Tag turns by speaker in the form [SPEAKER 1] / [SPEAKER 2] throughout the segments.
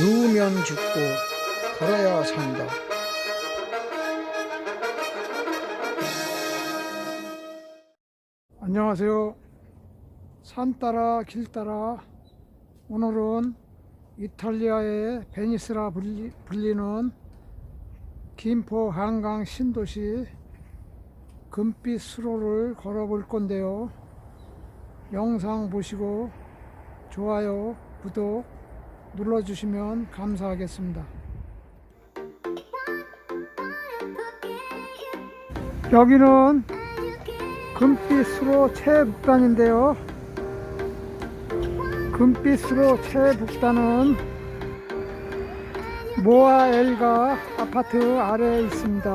[SPEAKER 1] 누우면 죽고 걸어야 산다. 안녕하세요. 산 따라 길 따라 오늘은 이탈리아의 베니스라 불리, 불리는 김포 한강 신도시 금빛 수로를 걸어볼 건데요. 영상 보시고 좋아요, 구독 눌러주시면 감사하겠습니다. 여기는 금빛 수로 최북단인데요. 금빛 수로 최북단은 모아엘가 아파트 아래에 있습니다.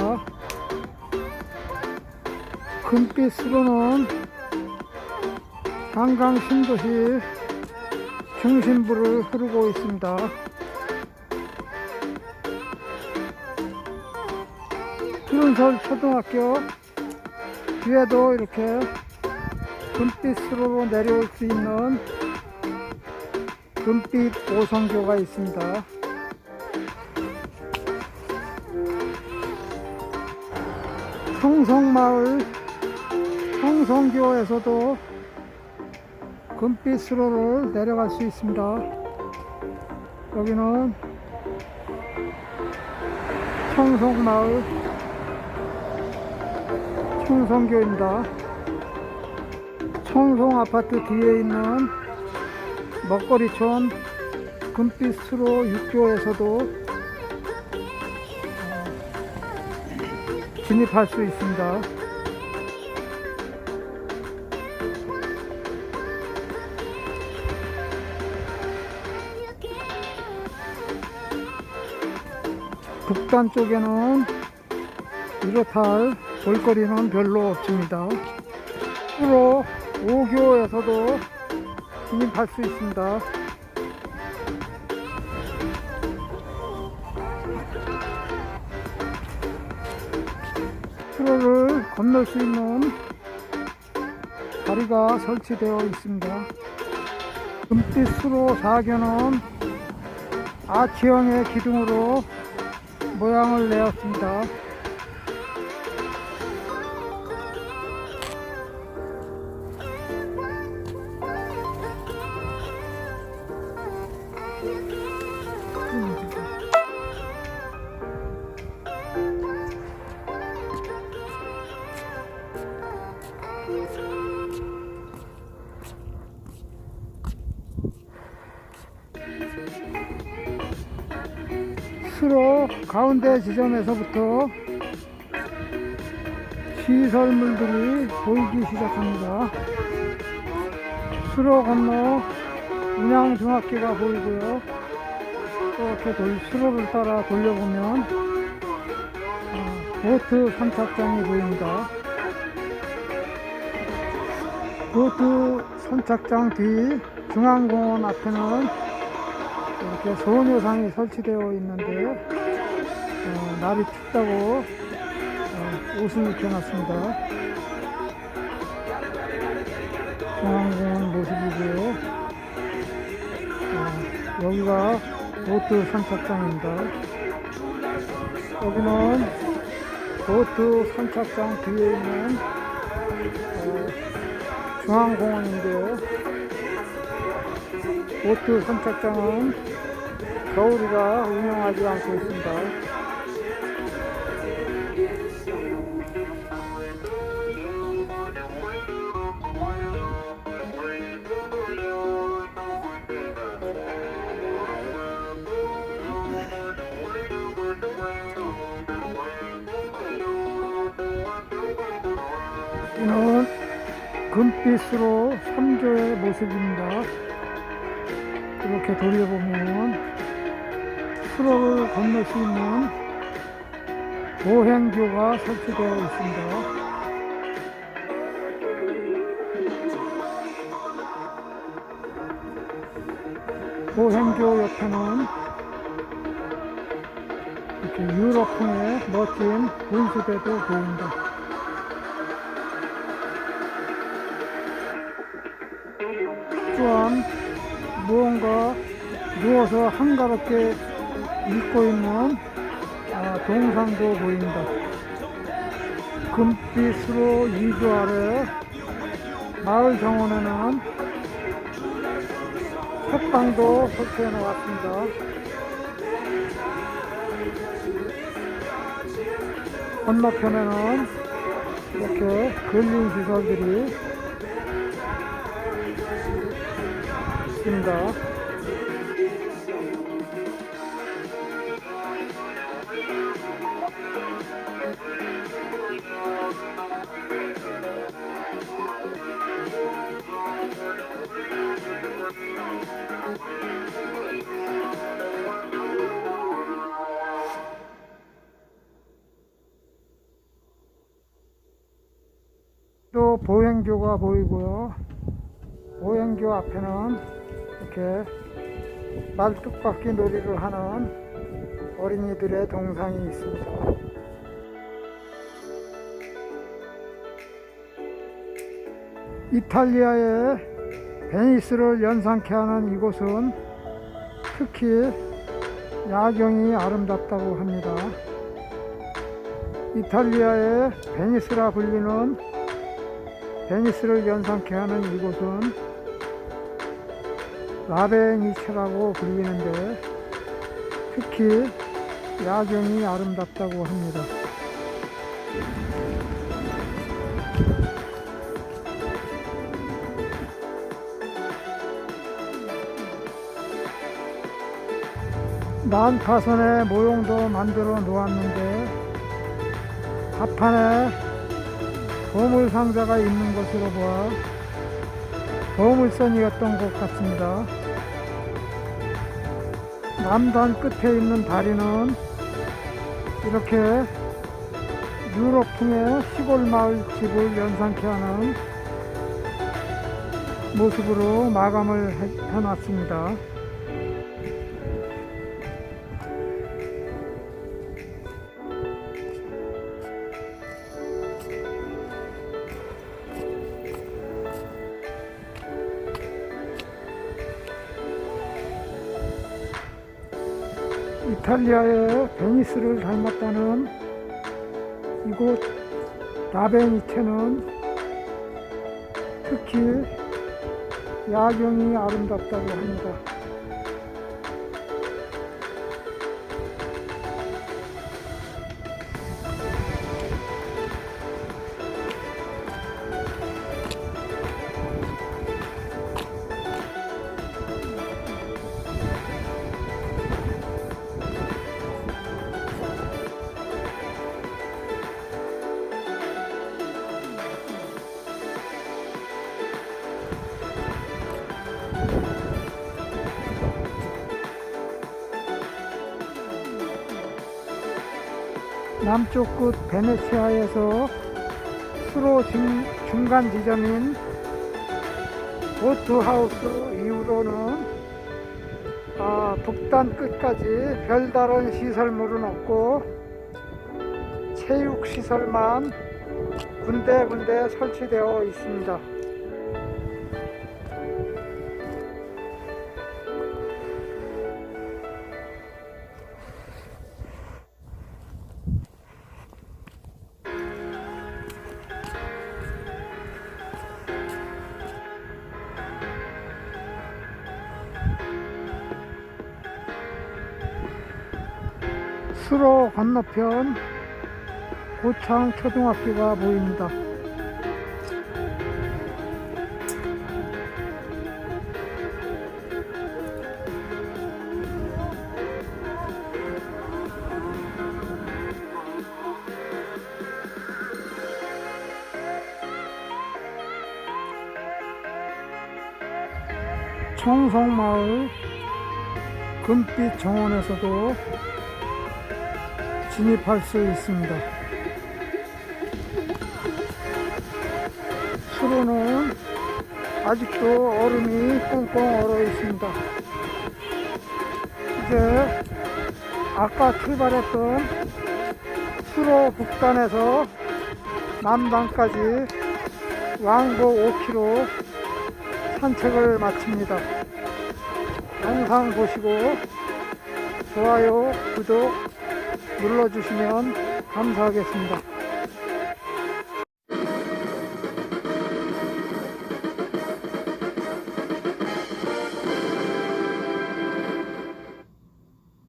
[SPEAKER 1] 금빛 수로는 한강 신도시 중심부를 흐르고 있습니다. 푸른솔 초등학교 뒤에도 이렇게 금빛 수로로 내려올 수 있는 금빛 오성교가 있습니다. 성성마을 성성교에서도 금빛 수로를 내려갈 수 있습니다. 여기는 청송마을 청성교입니다. 청송 아파트 뒤에 있는 먹거리촌 금빛 수로 육교에서도 어, 진입할 수 있습니다. 북단 쪽에는 이렇다 할 볼거리는 별로 없습니다. 프로 5교에서도 진입할 수 있습니다. 프로를 건널 수 있는 다리가 설치되어 있습니다. 금빛 수로 4교는 아치형의 기둥으로 모양을 내었습니다. 수로 가운데 지점에서부터 시설물들이 보이기 시작합니다. 수로 건너 운양중학교가 보이고요. 이렇게 돌, 수로를 따라 돌려보면 어, 보트 선착장이 보입니다. 보트 선착장 뒤 중앙공원 앞에는 이렇게 소녀상이 설치되어 있는데 어, 날이 춥다고 어, 옷을 입혀놨습니다. 중앙공원 모습이고요. 어, 여기가 보트 선착장입니다. 여기는 보트 선착장 뒤에 있는 어, 중앙공원인데요. 보트 선착장은 겨울이라 운영하지 않고 있습니다. 이는 금빛으로 3조의 모습입니다. 이렇게 돌려보면 수로를 건널 수 있는 보행교가 설치되어 있습니다. 보행교 옆에는 이렇게 유럽풍의 멋진 분수대도 보인다. 또한 무언가 누워 누워서 한가롭게 읽고 있는 아, 동상도 보입니다. 금빛으로 이주 아래 마을 정원에는 책방도 설치해 놓았습니다. 건너편에는 이렇게 근린 시설들이 있습니다. 또 보행교가 보이고요. 보행교 앞에는 이렇게 말뚝박기 놀이를 하는 어린이들의 동상이 있습니다. 이탈리아의 베니스를 연상케 하는 이곳은 특히 야경이 아름답다고 합니다. 이탈리아의 베니스라 불리는 베니스를 연상케 하는 이곳은 라베니체라고 불리는데 특히 야경이 아름답다고 합니다. 난타선의 모형도 만들어 놓았는데 앞판에 보물 상자가 있는 것으로 보아 보물선이었던 것 같습니다. 남단 끝에 있는 다리는 이렇게 유럽풍의 시골 마을 집을 연상케 하는 모습으로 마감을 해- 해놨습니다. 이탈리아의 베니스를 닮았다는 이곳 라베니체는 특히 야경이 아름답다고 합니다. 남쪽 끝 베네치아에서 수로 중, 중간 지점인 보트하우스 이후로는 아, 북단 끝까지 별다른 시설물은 없고 체육시설만 군데군데 설치되어 있습니다. 수로 건너편 고창 초등학교가 보입니다. 청송마을 금빛 정원에서도 진입할 수 있습니다. 수로는 아직도 얼음이 꽁꽁 얼어 있습니다. 이제 아까 출발했던 수로 북단에서 남단까지 왕복 5km 산책을 마칩니다. 영상 보시고 좋아요, 구독 눌러주시면 감사하겠습니다.